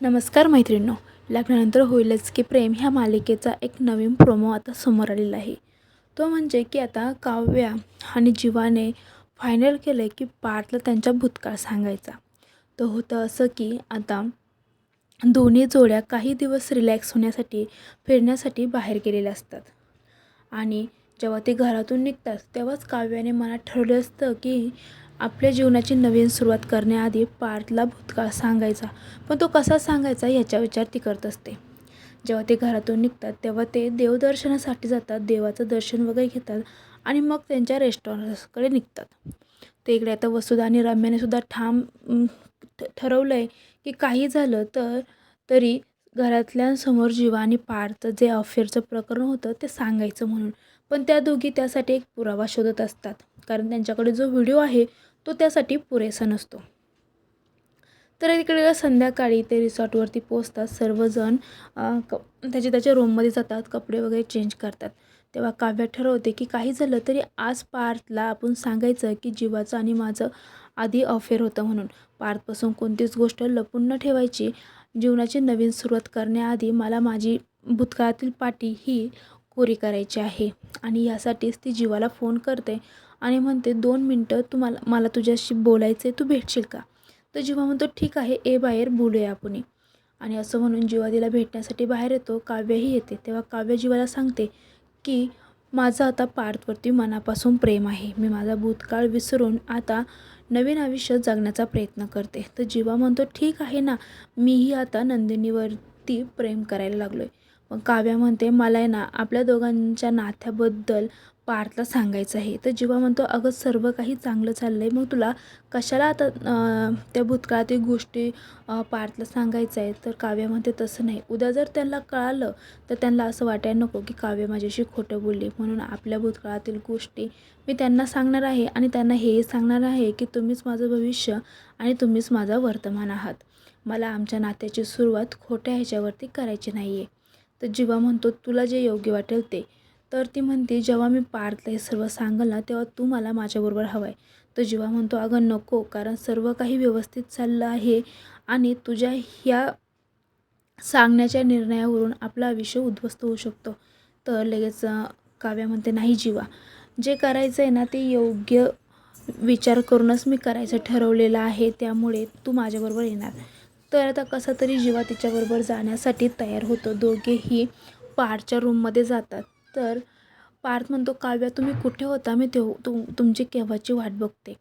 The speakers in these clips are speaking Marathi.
नमस्कार मैत्रिणींनो लग्नानंतर होईलच की प्रेम ह्या मालिकेचा एक नवीन प्रोमो आता समोर आलेला आहे. तो म्हणजे की आता काव्या आणि जीवाने फायनल केलं आहे की पार्थला त्यांचा भूतकाळ सांगायचा. तर होतं असं की आता दोन्ही जोड्या काही दिवस रिलॅक्स होण्यासाठी फिरण्यासाठी बाहेर गेलेल्या असतात. आणि जेव्हा ते घरातून निघतात तेव्हाच काव्याने मनात ठरवलं असतं की आपल्या जीवनाची नवीन सुरुवात करण्याआधी पार्थला भूतकाळ सांगायचा. पण तो कसा सांगायचा याचा विचार ती करत असते. जेव्हा ते घरातून निघतात तेव्हा ते देवदर्शनासाठी जातात देवाचं दर्शन वगैरे घेतात आणि मग त्यांच्या रेस्टॉरंटकडे निघतात. ते इकडे आता वसुधा आणि रम्याने सुद्धा ठाम ठरवलं आहे की काही झालं तर तरी घरातल्यांसमोर जीवा आणि पार्थचं जे अफेअरचं प्रकरण होतं ते सांगायचं म्हणून. पण त्या दोघी त्यासाठी एक पुरावा शोधत असतात. कारण त्यांच्याकडे जो व्हिडिओ आहे तो त्यासाठी पुरेसा नसतो. तर तिकडे संध्याकाळी ते रिसॉर्टवरती पोचतात सर्वजण क त्याच्या त्याच्या रूममध्ये जातात कपडे वगैरे चेंज करतात. तेव्हा काव्य ठरवते की काही झालं तरी आज पार्थला आपण सांगायचं की जीवाचं आणि माझं आधी अफेअर होतं म्हणून. पार्थपासून कोणतीच गोष्ट लपून न ठेवायची. जीवनाची नवीन सुरुवात करण्याआधी मला माझी भूतकाळातील पाठी ही कोरी करायची आहे. आणि यासाठीच ती जीवाला फोन करते. आणि म्हणते दोन मिनटं तू मला मला तुझ्याशी बोलायचं आहे तू भेटशील का? तर जीवा म्हणतो ठीक आहे ए बाहेर बोलूया आपण. आणि असं म्हणून जीवा तिला भेटण्यासाठी बाहेर येतो काव्यही येते. तेव्हा काव्य जीवाला सांगते की माझं आता पार्थवरती मनापासून प्रेम आहे. मी माझा भूतकाळ विसरून आता नवीन आयुष्य जगण्याचा प्रयत्न करते. तर जीवा म्हणतो ठीक आहे ना मीही आता नंदिनीवरती प्रेम करायला लागलो आहे मग काव्या म्हणते मला आहे ना आपल्या दोघांच्या नात्याबद्दल पार्थला सांगायचं आहे. तर जेव्हा म्हणतो अगं सर्व काही चांगलं चाललं आहे मग तुला कशाला आता त्या भूतकाळातील गोष्टी पार्थला सांगायचं आहे? तर काव्यामध्ये म्हणते तसं नाही. उद्या जर त्यांना कळालं तर त्यांना असं वाटायला नको की काव्य माझ्याशी खोटं बोलली. म्हणून आपल्या भूतकाळातील गोष्टी मी त्यांना सांगणार आहे आणि त्यांना हेही सांगणार आहे की तुम्हीच माझं भविष्य आणि तुम्हीच माझा वर्तमान आहात. मला आमच्या नात्याची सुरुवात खोट्या ह्याच्यावरती करायची नाही आहे तर जीवा म्हणतो तुला जे योग्य वाटेल ते तर ती म्हणते जेव्हा मी पार्थला हे सर्व सांगल ना तेव्हा तू मला माझ्याबरोबर हवा आहे तर जीवा म्हणतो अगं नको कारण सर्व काही व्यवस्थित चाललं आहे आणि तुझ्या ह्या सांगण्याच्या निर्णयावरून आपलं आयुष्य उद्ध्वस्त होऊ शकतो तर लगेच अं, काव्या म्हणते नाही जीवा. जे करायचं आहे ना ते योग्य विचार करूनच मी करायचं ठरवलेलं आहे त्यामुळे तू माझ्याबरोबर येणार तर आता कसा तरी जीवा तिच्याबरोबर जाण्यासाठी तयार होतो. दोघेही पारच्या रूममध्ये जातात. तर पार्थ म्हणतो काव्या तुम्ही कुठे होता मी तेव तुम तुमची केव्हाची वाट बघते.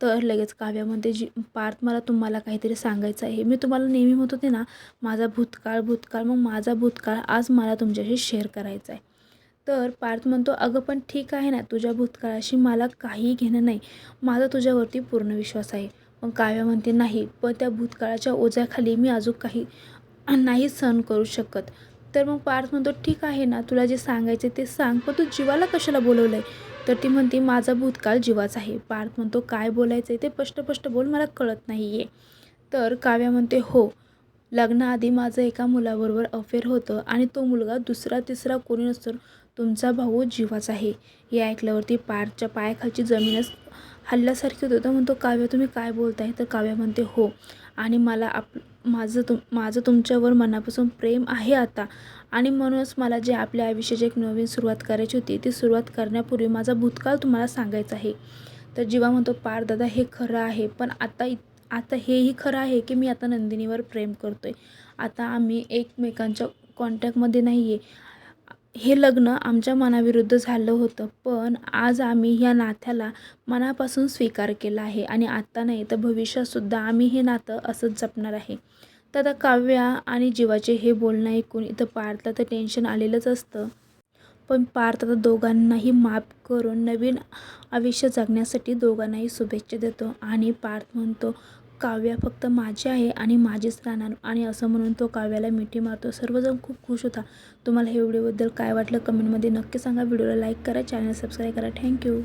तर लगेच काव्यामध्ये जी पार्थ मला तुम्हाला काहीतरी सांगायचं आहे. मी तुम्हाला नेहमी म्हणत होते ना माझा भूतकाळ भूतकाळ मग माझा भूतकाळ आज मला तुमच्याशी शेअर करायचा आहे तर पार्थ म्हणतो अगं पण ठीक आहे ना तुझ्या भूतकाळाशी मला काही घेणं नाही. माझा तुझ्यावरती पूर्ण विश्वास आहे. मग काव्या म्हणते नाही पण त्या भूतकाळाच्या ओझ्याखाली मी अजून काही नाही सहन करू शकत. तर मग पार्थ म्हणतो ठीक आहे ना तुला जे सांगायचे ते सांग पण तू जीवाला कशाला बोलवलं आहे तर ती म्हणते माझा भूतकाळ जीवाचा आहे. पार्थ म्हणतो काय बोलायचं आहे ते स्पष्ट बोल मला कळत नाही आहे तर काव्या म्हणते हो लग्नाआधी माझं एका मुलाबरोबर अफेअर होतं आणि तो मुलगा दुसरा तिसरा कोणी नसून तुमचा भाऊ जीवाचा आहे. हे ऐकल्यावरती पारच्या पायाखालची जमीनच हल्ल्यासारखी होतं. तर म्हणतो काव्य तुम्ही काय बोलताय? तर काव्या म्हणते हो आणि मला आप माझं तुम माझं तुमच्यावर मनापासून प्रेम आहे आता. आणि म्हणूनच मला जे आपल्या आयुष्याची एक नवीन सुरुवात करायची होती ती सुरुवात करण्यापूर्वी माझा भूतकाळ तुम्हाला सांगायचा आहे. तर जीवा म्हणतो पार दादा हे खरं आहे पण आता इत आता हेही खरं आहे की मी आता नंदिनीवर प्रेम करतो आहे आता आम्ही एकमेकांच्या कॉन्टॅक्टमध्ये नाही आहे हे लग्न आमच्या मनाविरुद्ध झालं होतं पण आज आम्ही ह्या नात्याला मनापासून स्वीकार केला आहे आणि आत्ता नाही तर भविष्यातसुद्धा आम्ही हे नातं असंच जपणार आहे. तर आता काव्या आणि जीवाचे हे बोलणं ऐकून इथं पार्थला तर टेन्शन आलेलंच असतं. पण पार्थ आता दोघांनाही माफ करून नवीन आयुष्य जगण्यासाठी दोघांनाही शुभेच्छा देतो आणि पार्थ म्हणतो काव्या फक्त माझी आहे आणि माझीच राहणार आणि असं म्हणून तो काव्याला मिठी मारतो. सर्वजण खूप खुश होता. तुम्हाला हे व्हिडिओबद्दल काय वाटलं कमेंटमध्ये नक्की सांगा. व्हिडिओला लाईक करा चॅनल सबस्क्राईब करा. थँक्यू.